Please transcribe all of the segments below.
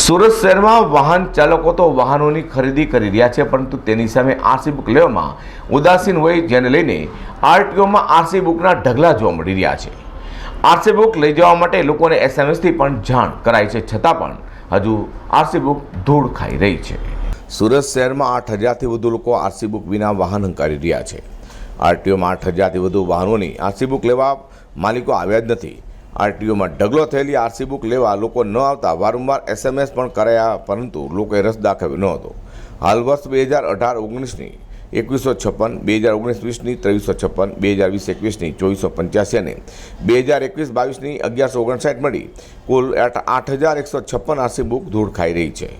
સુરત શહેરમાં વાહન ચાલકો તો વાહનોની ખરીદી કરી રહ્યા છે, પરંતુ તેની સામે આરસી બુક લેવામાં ઉદાસીન હોય જેને લઈને આરટીઓમાં આરસી બુકના ઢગલા જોવા મળી રહ્યા છે. આરસી બુક લઈ જવા માટે લોકોને એસએમએસથી પણ જાણ કરાઈ છે, છતાં પણ હજુ આરસી બુક ધૂળ ખાઈ રહી છે. સુરત શહેરમાં આઠ હજારથી વધુ લોકો આરસી બુક વિના વાહન હંકારી રહ્યા છે. આરટીઓમાં આઠ હજારથી વધુ વાહનોની આરસી બુક લેવા માલિકો આવ્યા જ નથી. આરટીઓમાં ઢગલો થયેલી આરસી બુક લેવા લોકો ન આવતા વારંવાર એસએમએસ પણ કરાયા, પરંતુ લોકોએ રસ દાખવ્યો ન હતો. હાલ વર્ષ બે હજાર અઢાર ઓગણીસની એકવીસો છપ્પન, બે હજાર ઓગણીસ વીસની ત્રેવીસો છપ્પન, બે હજાર વીસ એકવીસની ચોવીસો પંચ્યાસી અને બે હજાર એકવીસ બાવીસની અગિયારસો ઓગણસાઠ મળી કુલ આઠ હજાર એકસો છપ્પન આરસી બુક ધૂળ ખાઈ રહી છે.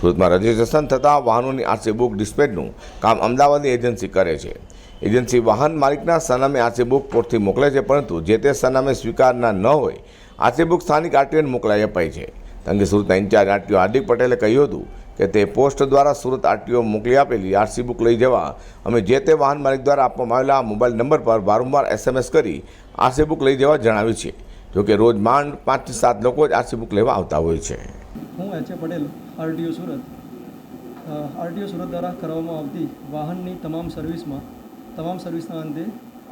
સુરતમાં રજીસ્ટ્રેશન થતાં વાહનોની આરસી બુક ડિસ્પેચનું કામ અમદાવાદની એજન્સી કરે છે. એજન્સી વાહન માલિકના સરનામે આરસી બુક પોર્ટથી મોકલે છે, પરંતુ જે તે સરનામે સ્વીકારના ન હોય આરસી બુક સ્થાનિક આરટીઓને મોકલાઈ અપાય છે. કારણ સુરતના ઇન્ચાર્જ આરટીઓ હાર્દિક પટેલે કહ્યું હતું કે તે પોસ્ટ દ્વારા સુરત આરટીઓ મોકલી આપેલી આરસી બુક લઈ જવા અમે જે તે વાહન માલિક દ્વારા આપવામાં આવેલા મોબાઈલ નંબર પર વારંવાર એસએમએસ કરી આરસી બુક લઈ જવા જણાવ્યું છે જોકે રોજ માંડ પાંચથી સાત લોકો જ આરસી બુક લેવા આવતા હોય છે. હું H Patel, RTO Surat. RTO Surat દ્વારા કરવામાં આવતી વાહનની તમામ સર્વિસમાં તમામ સર્વિસના અંતે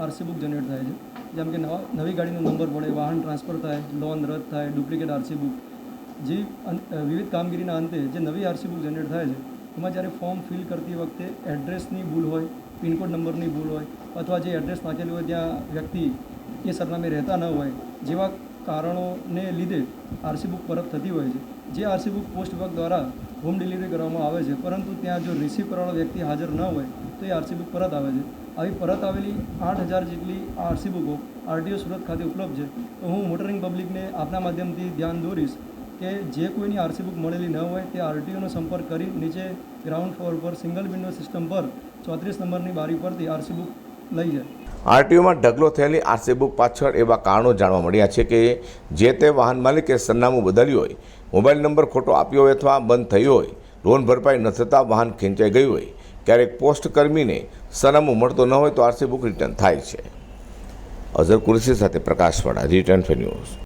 આરસી બુક જનરેટ થાય છે. જેમ કે નવા નવી ગાડીનો નંબર પડે વાહન ટ્રાન્સફર થાય, લોન રદ થાય, ડુપ્લિકેટ આરસી બુક. જે વિવિધ કામગીરીના અંતે જે નવી આરસી બુક જનરેટ થાય છે, એમાં જ્યારે ફોર્મ ફિલ કરતી વખતે એડ્રેસની ભૂલ હોય, પિનકોડ નંબરની ભૂલ હોય, અથવા જે એડ્રેસ નાખેલું હોય ત્યાં વ્યક્તિ એ સરનામે રહેતા ન હોય, જેવા કારણોને લીધે આરસી બુક પરત થતી હોય છે. જે આરસી બુક પોસ્ટ વિભાગ દ્વારા હોમ ડિલિવરી કરવામાં આવે છે, પરંતુ ત્યાં જો રિસીવ કરવાવાળો વ્યક્તિ હાજર ન હોય, તો એ આરસી બુક પરત આવે છે. આવી પરત આવેલી આઠ હજાર જેટલી આરસી બુકો આરટીઓ સુરત ખાતે ઉપલબ્ધ છે. તો હું મોટરિંગ પબ્લિકને આપના માધ્યમથી ધ્યાન દોરીશ કે જે કોઈની આરસી બુક મળેલી ન હોય, તે આરટીઓનો સંપર્ક કરી નીચે ગ્રાઉન્ડ ફ્લોર પર સિંગલ વિન્ડો સિસ્ટમ પર, ચોત્રીસ નંબરની બારી પરથી આરસી બુક લઈ જાય. આરટીઓમાં ઢગલો થયેલી આરસી બુક પાછળ એવા કારણો જાણવા મળ્યા છે કે જે તે વાહન માલિકે સરનામું બદલ્યું હોય, મોબાઈલ નંબર ખોટો આપ્યો હોય અથવા બંધ થયો હોય, લોન ભરપાઈ ન થતાં વાહન ખેંચાઈ ગયું હોય. ક્યારેક પોસ્ટ કર્મીને સરનામું મળતો ન હોય તો આરસી બુક રિટર્ન થાય છે. અઝર કુરશી સાથે પ્રકાશવાળા રિટર્ન ન્યૂઝ.